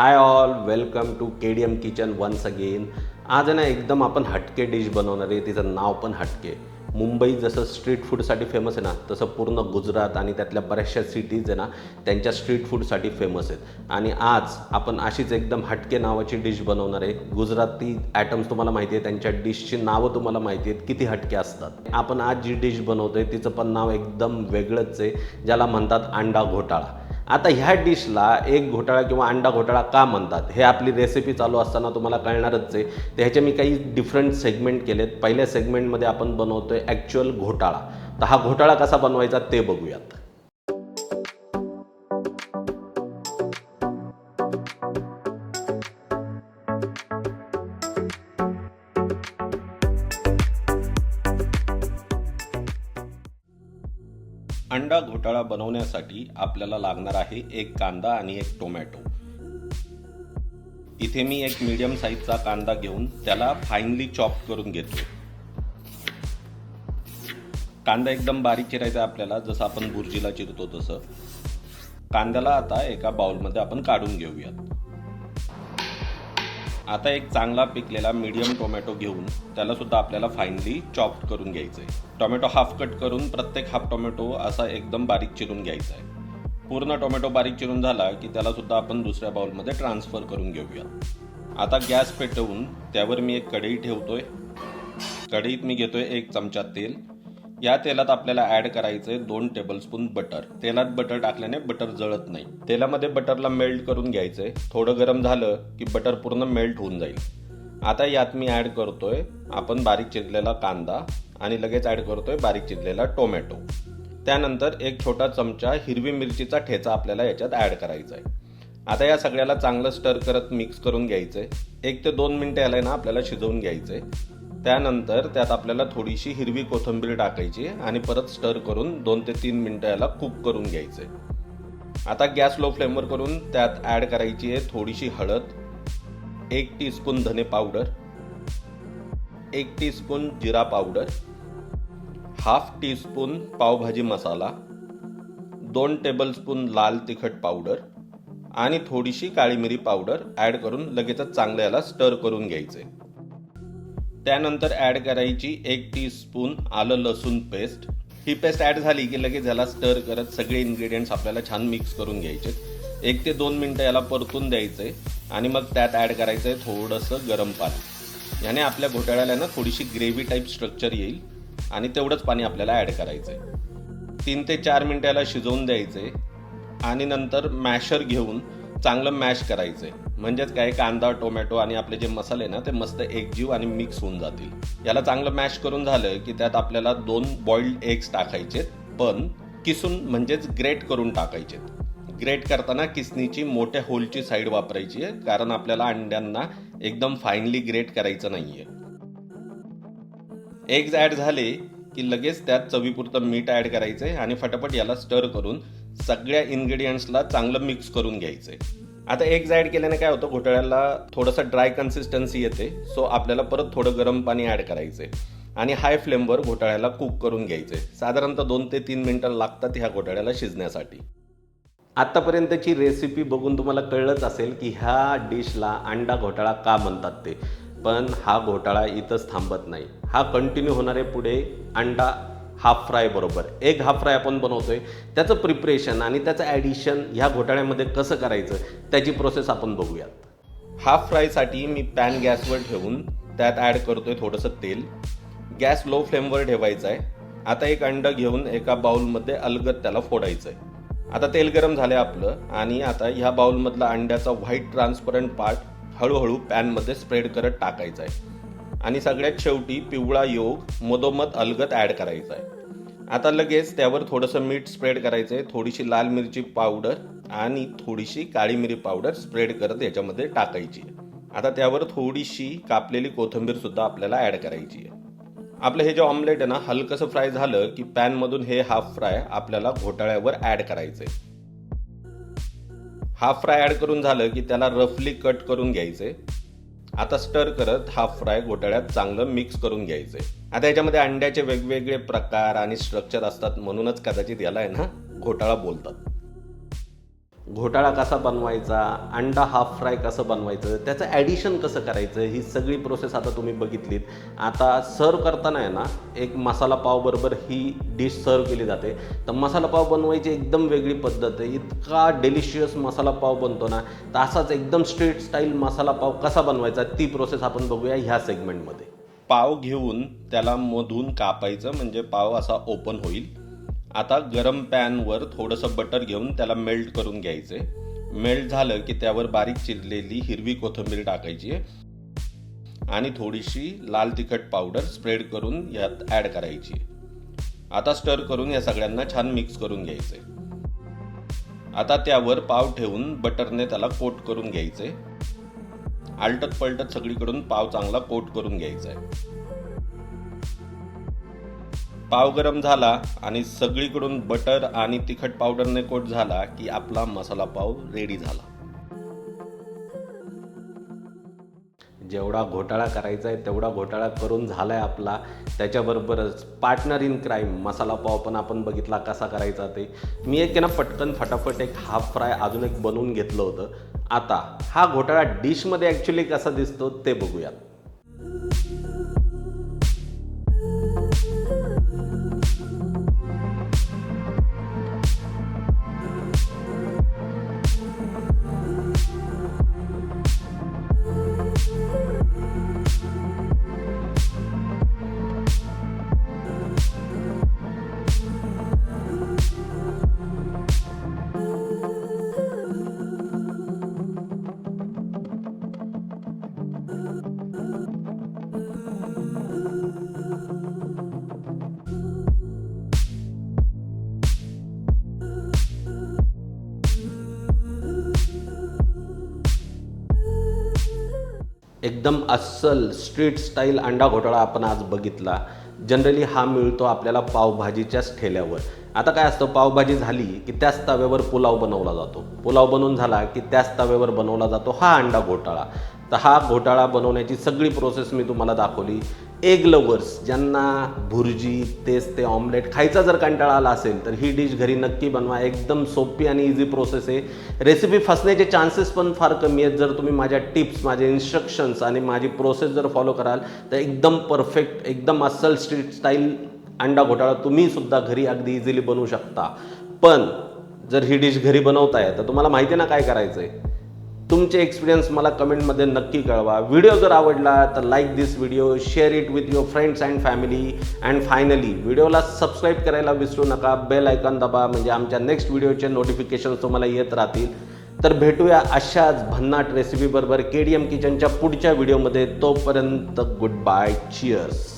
Hi all welcome to K D M kitchen once again आज आहे ना एकदम आपण हटके डिश बनवणार आहे. तिचं नाव पण हटके. मुंबई जसं स्ट्रीट फूडसाठी फेमस आहे ना तसं पूर्ण गुजरात आणि त्यातल्या बऱ्याचशा सिटीज आहे ना त्यांच्या स्ट्रीट फूडसाठी फेमस आहेत. आणि आज आपण अशीच एकदम हटके नावाची डिश बनवणार आहे. गुजराती ॲटम्स तुम्हाला माहिती आहे त्यांच्या डिशची नावं तुम्हाला माहिती आहेत किती हटके असतात. आपण आज जी डिश बनवतोय तिचं पण नाव एकदम वेगळंच आहे ज्याला म्हणतात अंडा घोटाळा. आता ह्या डिशला एक घोटाळा किंवा अंडा घोटाळा का म्हणतात? हे आपली रेसिपी चालू असताना तुम्हाला कळणारच आहे. तर ह्याचे मी काही डिफरंट सेगमेंट केलेत. पहिल्या सेगमेंटमध्ये आपण बनवतोय ॲक्च्युअल घोटाळा. तर हा घोटाळा कसा बनवायचा ते बघूयात. अंडा घोटाळा बनवण्यासाठी आपल्याला लागणार आहे एक कांदा आणि एक टोमॅटो. इथे मी एक मीडियम साईजचा कांदा घेऊन त्याला फाईनली चॉप करून घेतो कांदा एकदम बारीक चिरायचा आहे आपल्याला जसं आपण भुर्जीला चिरतो तसं. कांद्याला आता एका बाउलमध्ये आपण काढून घेऊयात. आता एक चांगला पिकलेला मीडियम टोमॅटो घेऊन त्यालासुद्धा आपल्याला फाईनली चॉप करून घ्यायचं आहे टोमॅटो हाफ कट करून प्रत्येक हाफ टोमॅटो असा एकदम बारीक चिरून घ्यायचा आहे पूर्ण टोमॅटो बारीक चिरून झाला की त्यालासुद्धा आपण दुसऱ्या बाउलमध्ये ट्रान्सफर करून घेऊया. आता गॅस पेटवून त्यावर मी एक कढई ठेवतो आहे कढईत मी घेतो आहे एक चमचा तेल. या तेलात आपल्याला ऍड करायचंय दोन टेबलस्पून बटर तेलात बटर टाकल्याने बटर जळत नाही. तेलामध्ये बटरला मेल्ट करून घ्यायचंय. थोडं गरम झालं की बटर पूर्ण मेल्ट होऊन जाईल. आता यात मी ऍड करतोय आपण बारीक चिरलेला कांदा आणि लगेच ऍड करतोय बारीक चिरलेला टोमॅटो त्यानंतर एक छोटा चमचा हिरवी मिरचीचा ठेचा आपल्याला याच्यात ऍड करायचा आहे आता या सगळ्याला चांगलं स्टर करत मिक्स करून घ्यायचं आहे एक ते दोन मिनटं याला ना आपल्याला शिजवून घ्यायचं आहे त्यानंतर त्यात आपल्याला थोडीशी हिरवी कोथिंबीर टाकायची आणि परत स्टर करून दोन ते तीन मिनटं याला कुक करून घ्यायचे. आता गॅस लो फ्लेमवर करून त्यात ॲड करायची आहे थोडीशी हळद एक टीस्पून धने पावडर एक टीस्पून जिरा powder half teaspoon pav bhaji masala दोन टेबलस्पून लाल तिखट पावडर आणि थोडीशी काळी मिरी पावडर ॲड करून लगेचच चांगलं याला स्टर करून घ्यायचे. त्यानंतर ॲड करायची एक टी स्पून आलं लसूण पेस्ट ही पेस्ट ॲड झाली की लगेच याला स्टर करत सगळे इन्ग्रेडियंट्स आपल्याला छान मिक्स करून घ्यायचे. एक ते दोन मिनटं याला परतून द्यायचंय आणि मग त्यात ॲड करायचं आहे थोडंसं गरम पाणी. याने आपल्या घोटाळ्याला ना थोडीशी ग्रेव्ही टाईप स्ट्रक्चर येईल आणि तेवढंच पाणी आपल्याला ॲड करायचं आहे तीन ते चार मिनटं याला शिजवून द्यायचं आहे आणि नंतर मॅशर घेऊन चांगलं मॅश करायचं आहे म्हणजेच काय कांदा टोमॅटो आणि आपले जे मसाले ना ते मस्त एकजीव आणि मिक्स होऊन जातील. याला चांगलं मॅश करून झालं की त्यात आपल्याला दोन बॉइल्ड एग्स टाकायचे पण किसून म्हणजेच ग्रेट करून टाकायचे ग्रेट करताना किसनीची मोठ्या होलची साईड वापरायची आहे कारण आपल्याला अंड्यांना एकदम फाईनली ग्रेट करायचं नाही आहे एग्ज ॲड झाले की लगेच त्यात चवीपुरतं मीठ ॲड करायचं आहे आणि फटाफट याला स्टर करून सगळ्या इन्ग्रेडियंट्सला चांगलं मिक्स करून घ्यायचं आहे आता एक ॲड केल्याने काय होतं घोटाळ्याला थोडंसं ड्राय कन्सिस्टन्सी येते सो आपल्याला परत थोडं गरम पाणी ॲड करायचं आहे आणि हाय फ्लेमवर घोटाळ्याला कुक करून घ्यायचं साधारणतः दोन ते तीन मिनटं लागतात ह्या घोटाळ्याला शिजण्यासाठी. आत्तापर्यंतची रेसिपी बघून तुम्हाला कळलंच असेल की ह्या डिशला अंडा घोटाळा का म्हणतात ते. पण हा घोटाळा इथंच थांबत नाही. हा कंटिन्यू होणारे पुढे अंडा हाफ फ्राय बरोबर. एक हाफ फ्राय आपण बनवतोय त्याचं प्रिपरेशन आणि त्याचं ॲडिशन ह्या घोटाळ्यामध्ये कसं करायचं त्याची प्रोसेस आपण बघूयात. हाफ फ्रायसाठी मी पॅन गॅसवर ठेवून त्यात ॲड करतोय थोडंसं तेल. गॅस लो फ्लेमवर ठेवायचा आहे आता एक अंडं घेऊन एका बाउलमध्ये अलगद त्याला फोडायचं आहे आता तेल गरम झालं आपलं आणि आता ह्या बाउलमधला अंड्याचा व्हाईट ट्रान्सपरंट पार्ट हळूहळू पॅनमध्ये स्प्रेड करत टाकायचा आहे आणि सगळ्यात शेवटी पिवळा योग मधोमध अलगद ॲड करायचा आहे. आता लगेच त्यावर थोडंसं मीठ स्प्रेड करायचं आहे. थोडीशी लाल मिरची पावडर आणि थोडीशी काळी मिरी पावडर स्प्रेड करत याच्यामध्ये टाकायची आहे. आता त्यावर थोडीशी कापलेली कोथिंबीरसुद्धा आपल्याला ॲड करायची आहे. आपलं हे जे ऑमलेट आहे ना हलकंसं फ्राय झालं की पॅनमधून हे हाफ फ्राय आपल्याला घोटाळ्यावर ॲड करायचं आहे हाफ फ्राय ॲड करून झालं की त्याला रफली कट करून घ्यायचे आता स्टर करत हा फ्राय घोटाळ्यात चांगलं मिक्स करून घ्यायचंय. आता याच्यामध्ये अंड्याचे वेगवेगळे प्रकार आणि स्ट्रक्चर असतात म्हणूनच कदाचित याला आहे ना घोटाळा बोलतात. घोटाळा कसा बनवायचा अंडा हाफ फ्राय कसं बनवायचं त्याचं ॲडिशन कसं करायचं ही सगळी प्रोसेस आता तुम्ही बघितलीत. आता सर्व करताना आहे ना एक मसाला पावबरोबर ही डिश सर्व केली जाते. तर मसाला पाव बनवायची एकदम वेगळी पद्धत आहे. इतका डेलिशियस मसाला पाव बनतो ना तर असाच एकदम स्ट्रीट स्टाईल मसाला पाव कसा बनवायचा ती प्रोसेस आपण बघूया ह्या सेगमेंटमध्ये पाव घेऊन त्याला मधून कापायचं म्हणजे पाव असा ओपन होईल. आता गरम पॅनवर थोडंसं बटर घेऊन त्याला मेल्ट करून घ्यायचे. मेल्ट झालं की त्यावर बारीक चिरलेली हिरवी कोथिंबीर टाकायची आणि थोडीशी लाल तिखट पावडर स्प्रेड करून यात ॲड करायची आता स्टर करून या सगळ्यांना छान मिक्स करून घ्यायचे. आता त्यावर पाव ठेवून बटरने त्याला कोट करून घ्यायचे. आलटत पलटत सगळीकडून पाव चांगला कोट करून घ्यायचा आहे. पाव गरम झाला आणि सगळीकडून बटर आणि तिखट पावडरने कोट झाला की आपला मसाला पाव रेडी झाला. जेवढा घोटाळा करायचा आहे तेवढा घोटाळा करून झालाय आपला. त्याच्याबरोबरच partner in crime masala pav पण आपण बघितला कसा करायचा ते. मी एक आहे ना पटकन फटाफट एक हाफ फ्राय अजून एक बनवून घेतलं होतं. आता हा घोटाळा डिशमध्ये ॲक्च्युली कसा दिसतो ते बघूयात. एकदम अस्सल स्ट्रीट स्टाईल अंडा घोटाळा आपण आज बघितला. जनरली हा मिळतो आपल्याला पावभाजीच्याच ठेल्यावर. आता काय असतं पावभाजी झाली की त्याच तव्यावर पुलाव बनवला जातो. पुलाव बनवून झाला की त्याच तव्यावर बनवला जातो हा अंडा घोटाळा. तर हा घोटाळा बनवण्याची सगळी प्रोसेस मी तुम्हाला दाखवली. एग लवर्स ज्यांना भुर्जी तेच ते ऑमलेट खायचा जर कंटाळा आला असेल तर ही डिश घरी नक्की बनवा. एकदम सोपी आणि इझी प्रोसेस आहे. रेसिपी फसण्याचे चान्सेस पण फार कमी आहेत. जर तुम्ही माझ्या टिप्स माझे इन्स्ट्रक्शन्स आणि माझी प्रोसेस जर फॉलो कराल तर एकदम परफेक्ट एकदम अस्सल स्ट्रीट स्टाईल अंडा घोटाळा तुम्ही सुद्धा घरी अगदी इझिली बनवू शकता. पण जर ही डिश घरी बनवताय तर तुम्हाला माहिती आहे ना काय करायचं आहे तुमचे एक्सपिरियन्स मला कमेंटमध्ये नक्की कळवा. व्हिडिओ जर आवडला तर like this video share it with your friends and family and finally व्हिडिओला सबस्क्राईब करायला विसरू नका. बेल आयकॉन दबा म्हणजे आमच्या नेक्स्ट व्हिडिओचे नोटिफिकेशन तुम्हाला येत राहतील. तर भेटूया अशाच भन्नाट रेसिपीबरोबर के डी एम किचनच्या पुढच्या व्हिडिओमध्ये तोपर्यंत गुड बाय चिअर्स